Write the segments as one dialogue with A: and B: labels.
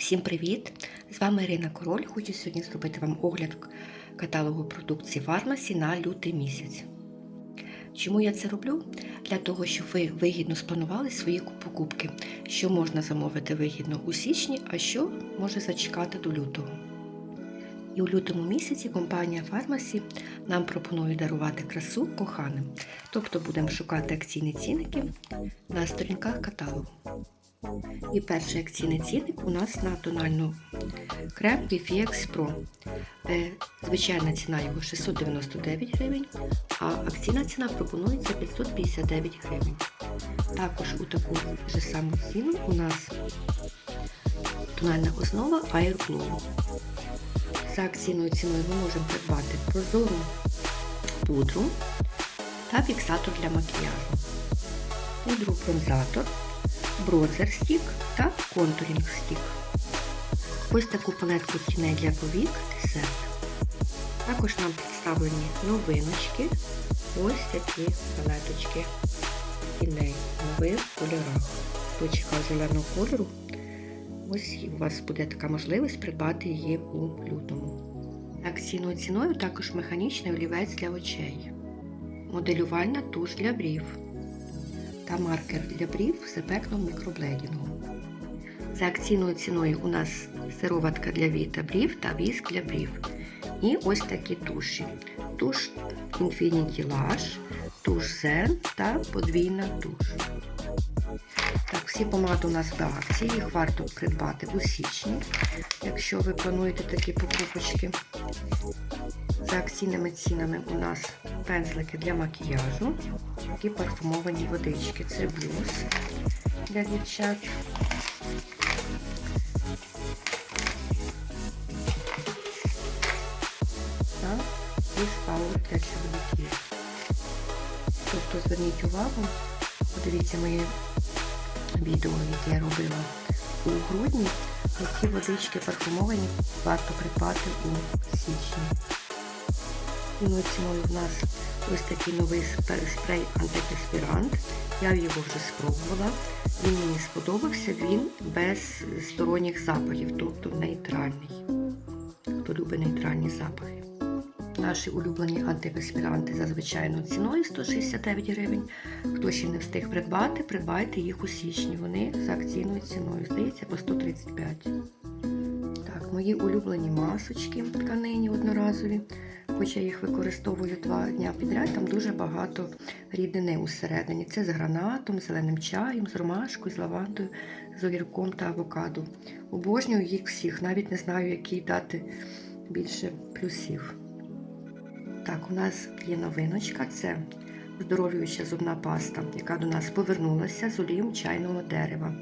A: Всім привіт! З вами Ірина Король. Хочу сьогодні зробити вам огляд каталогу продукції фармасі на лютий місяць. Чому я це роблю? Для того, щоб ви вигідно спланували свої покупки, що можна замовити вигідно у січні, а що може зачекати до лютого. І у лютому місяці компанія Фармасі нам пропонує дарувати красу коханим. Тобто будемо шукати акційні цінники на сторінках каталогу. І перший акційний цінник у нас на тональну крем BFX Pro. Е, Звичайна ціна його 699 гривень, а акційна ціна пропонується 559 гривень. Також у таку ж саму ціну у нас тональна основа Air Glow. За акційною ціною ми можемо придбати прозору пудру та фіксатор для макіяжу, пудру бронзатор, бронзер стік та контурінг стік. Ось таку палетку тіней для повік десерт. Також нам представлені новиночки. Ось такі палеточки тіней нових кольорах. Хто чекав зеленого кольору, ось у вас буде така можливість придбати її у лютому. Акційною ціною також механічний олівець для очей, моделювальна туш для брів та маркер для брів з ефектом мікроблейдінгу. За акційною ціною у нас сироватка для вій та брів та віск для брів. І ось такі туші. Туш Infinity Lash, туш Zen та подвійна туш. Так, всі помади у нас в акції, їх варто придбати у січні, якщо ви плануєте такі покупочки. За акційними цінами у нас пензлики для макіяжу, такі парфумовані водички. Це блюз для дівчат. Та і спаур для чоловіків. Тобто зверніть увагу, подивіться моє відео, яке я робила у грудні, які водички парфумовані варто придбати у січні. Ціною ціною в нас ось такий новий спрей антиперспірант. Я його вже спробувала. Він мені сподобався, він без сторонніх запахів, тобто нейтральний. Хто любить нейтральні запахи. Наші улюблені антиперспіранти за звичайною ціною 169 гривень. Хто ще не встиг придбати, придбайте їх у січні. Вони за акційною ціною, здається, по 135. Так, мої улюблені масочки тканині одноразові. Хоча я їх використовую два дня підряд, там дуже багато рідини усередині. Це з гранатом, зеленим чаєм, з ромашкою, з лавандою, з огірком та авокадо. Обожнюю їх всіх, навіть не знаю, який дати більше плюсів. Так, у нас є новиночка, це здоров'ююча зубна паста, яка до нас повернулася з олієм чайного дерева.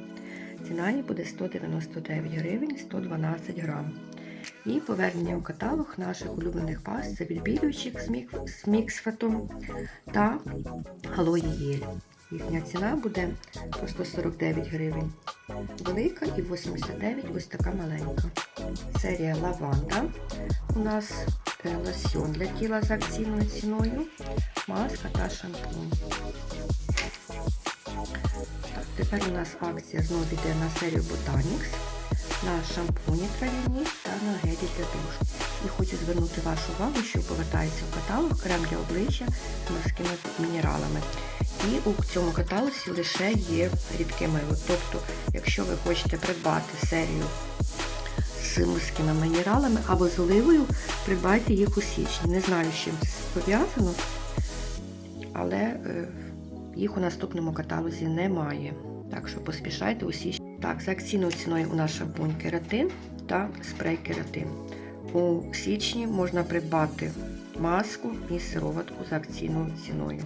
A: Ціна її буде 199 гривень 112 грам. І повернення у каталог наших улюблених паст це відбілюючих з, мік... міксфетом та алої єль. Їхня ціна буде по 149 гривень. Велика і 89 ось така маленька. Серія лаванда. У нас е, лосьон для тіла з акційною ціною, маска та шампунь. Тепер у нас акція знову йде на серію Botanics, на шампуні трав'яні та на гелі для душу. І хочу звернути вашу увагу, що повертається в каталог крем для обличчя з морськими мінералами. І у цьому каталозі лише є рідке мило. Тобто, якщо ви хочете придбати серію з морськими мінералами або з оливою, придбайте їх у січні. Не знаю, з чим це пов'язано, але е, їх у наступному каталозі немає. Так що поспішайте у січні. Так, за акційною ціною у нас шампунь кератин та спрей кератин. У січні можна придбати маску і сироватку за акційною ціною.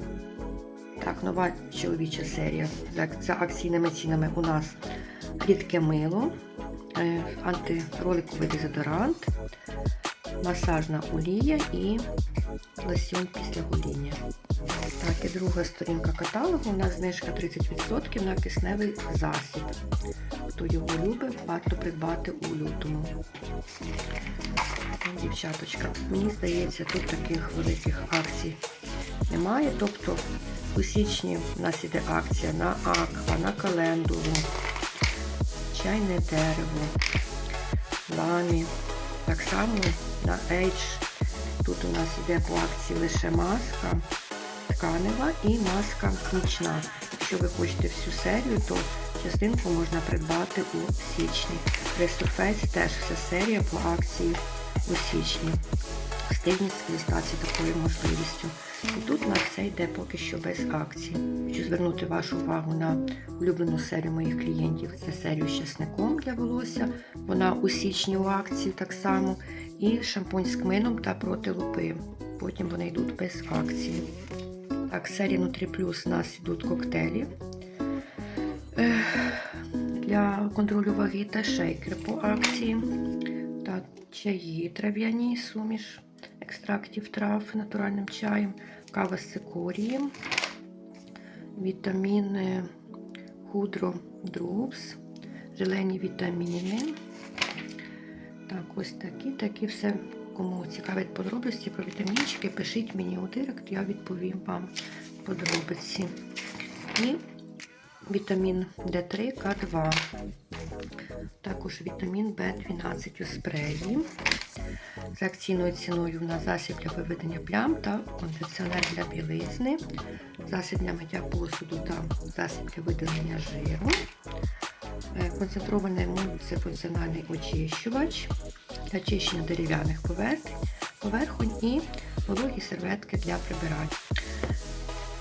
A: Так, нова чоловіча серія. За, акційними цінами у нас рідке мило, е, антироликовий дезодорант, масажна олія і лосьон після гоління. Так, і друга сторінка каталогу. У нас знижка 30% на кисневий засіб. Хто його любить, варто придбати у лютому. Дівчаточка, мені здається, тут таких великих акцій немає. Тобто у січні у нас іде акція на аква, на календулу, чайне дерево, Ламі. Так само на Age. Тут у нас йде по акції лише маска тканева і маска нічна. Якщо ви хочете всю серію, то частинку можна придбати у січні. При теж вся серія по акції у січні. Встигніть скористатися такою можливістю. І тут у нас все йде поки що без акцій. Хочу звернути вашу увагу на улюблену серію моїх клієнтів. Це серію з часником для волосся. Вона у січні у акції так само. І шампунь з кмином та проти лупи. Потім вони йдуть без акції. Так, серія Nutri Plus у нас йдуть коктейлі для контролю ваги та шейкер по акції. Та чаї трав'яні, суміш екстрактів трав натуральним чаєм, кава з цикорієм, вітаміни Худро Друбс, желені вітаміни. Так, ось такі, такі все. Кому цікавить подробиці про вітамінчики, пишіть мені у директ, я відповім вам подробиці. І вітамін D3, К2. Також вітамін В12 у спреї. За акційною ціною в нас засіб для виведення плям та кондиціонер для білизни, засіб для миття посуду та засіб для видалення жиру, концентрований мультифункціональний очищувач для очищення дерев'яних поверхонь, і вологі серветки для прибирання.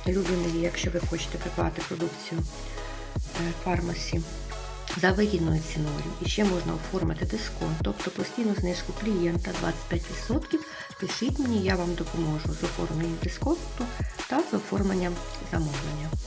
A: Любі мої, якщо ви хочете придбати продукцію е, фармасі за вигідною ціною і ще можна оформити дисконт, тобто постійну знижку клієнта 25%, пишіть мені, я вам допоможу з оформленням дисконту та з оформленням замовлення.